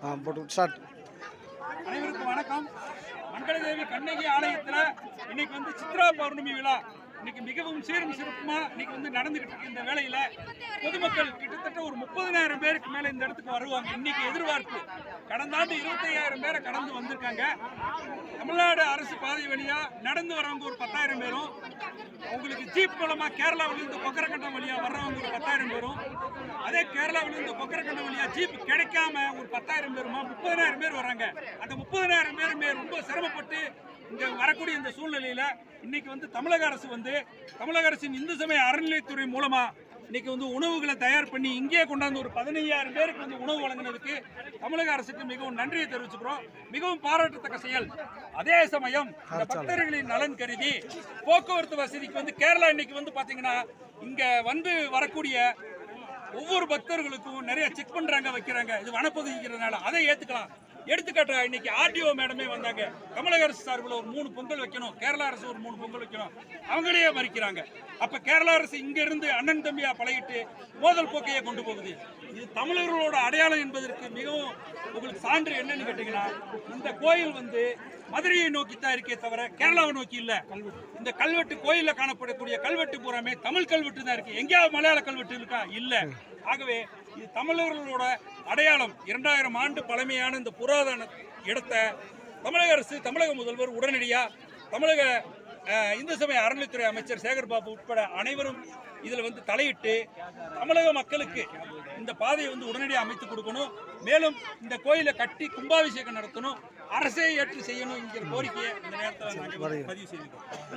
ஆ போட்டு ஸ்டார்ட் அனைவருக்கும் வணக்கம். மங்களதேவி கண்ணகி ஆலயத்துல இன்னைக்கு வந்து சித்ரா பௌர்ணமி விழா. இன்னைக்கு மிகவும் சீரும் சிறப்புமா இன்னைக்கு வந்து நடந்துகிட்டு இருக்கு இந்த வேலையில பொதுமக்கள் கிட்டத்தட்ட ஒரு முப்பதினாயிரம் பேருக்கு மேல இந்த இடத்துக்கு வருவாங்க. இன்னைக்கு எதிர்பார்ப்பு. கடந்த ஆண்டு இருபத்தையாயிரம் பேரை கடந்து வந்திருக்காங்க. தமிழ்நாடு அரசு பாதை வழியா நடந்து வரவங்க ஒரு பத்தாயிரம் பேரும் உங்களுக்கு ஜீப் மூலமா கேரளாவிலிருந்து கொக்கரக்கண்டம் வழியா வர்றவங்க ஒரு பத்தாயிரம் பேரும் அதே கேரளாவிலிருந்து கொக்கரக்கண்டம் வழியா ஜீப் கிடைக்காம ஒரு பத்தாயிரம் பேருமா முப்பதனாயிரம் பேர் வராங்க அந்த முப்பதனாயிரம் பேருமே ரொம்ப சிரமப்பட்டு இங்க வரக்கூடிய இந்த சூழ்நிலையில இன்னைக்கு வந்து தமிழக அரசு வந்து தமிழக அரசின் இந்து சமய அறநிலைத்துறை மூலமா இன்னைக்கு வந்து உணவுகளை தயார் பண்ணி இங்கேயே கொண்டாந்து ஒரு பதினையாயிரம் பேருக்கு வந்து உணவு வழங்கினதுக்கு தமிழக அரசுக்கு மிகவும் நன்றியை தெரிவிச்சுக்கிறோம். மிகவும் பாராட்டத்தக்க செயல். அதே சமயம் இந்த பக்தர்களின் நலன் கருதி போக்குவரத்து வசதிக்கு வந்து கேரளா இன்னைக்கு வந்து பாத்தீங்கன்னா இங்க வந்து வரக்கூடிய ஒவ்வொரு பக்தர்களுக்கும் நிறைய செக் பண்றாங்க வைக்கிறாங்க. இது வனப்பகுதிங்கிறதுனால அதை ஏத்துக்கலாம். எடுத்துக்காட்டா இன்னைக்கு ஆர்டிஓ மேடமே வந்தாங்க. தமிழக அரசு சார்பில் ஒரு மூணு பொங்கல் வைக்கணும். கேரளா அரசு ஒரு மூணு பொங்கல் வைக்கணும். அவங்களே மறிக்கிறாங்க. அப்ப கேரளா அரசு இங்க இருந்து அண்ணன் தம்பியா பழகிட்டு மோதல் போக்கையை கொண்டு போகுது. இது தமிழர்களோட அடையாளம் என்பதற்கு மிகவும் உங்களுக்கு சான்று என்னன்னு கேட்டீங்கன்னா இந்த கோயில் வந்து மதுரையை நோக்கி தான் இருக்கே தவிர கேரளாவை நோக்கி இல்ல. இந்த கல்வெட்டு கோயிலில் காணப்படக்கூடிய கல்வெட்டு பூராமே தமிழ் கல்வெட்டு தான் இருக்கு. எங்கேயாவது மலையாள கல்வெட்டு இருக்கா? இல்ல. ஆகவே இது தமிழர்களோட அடையாளம். இரண்டாயிரம் ஆண்டு பழமையான இந்த புராதன இடத்தை தமிழக அரசு தமிழக முதல்வர் உடனடியா தமிழக இந்து சமய அறநிலைத்துறை அமைச்சர் சேகர் பாபு உட்பட அனைவரும் இதில் வந்து தலையிட்டு தமிழக மக்களுக்கு இந்த பாதையை வந்து உடனடியாக அமைத்து கொடுக்கணும். மேலும் இந்த கோயிலை கட்டி கும்பாபிஷேகம் நடத்தணும். அரசே ஏற்று செய்யணும் என்கிற கோரிக்கையை இந்த நேரத்தில் நாங்கள் பதிவு செய்திருக்கோம்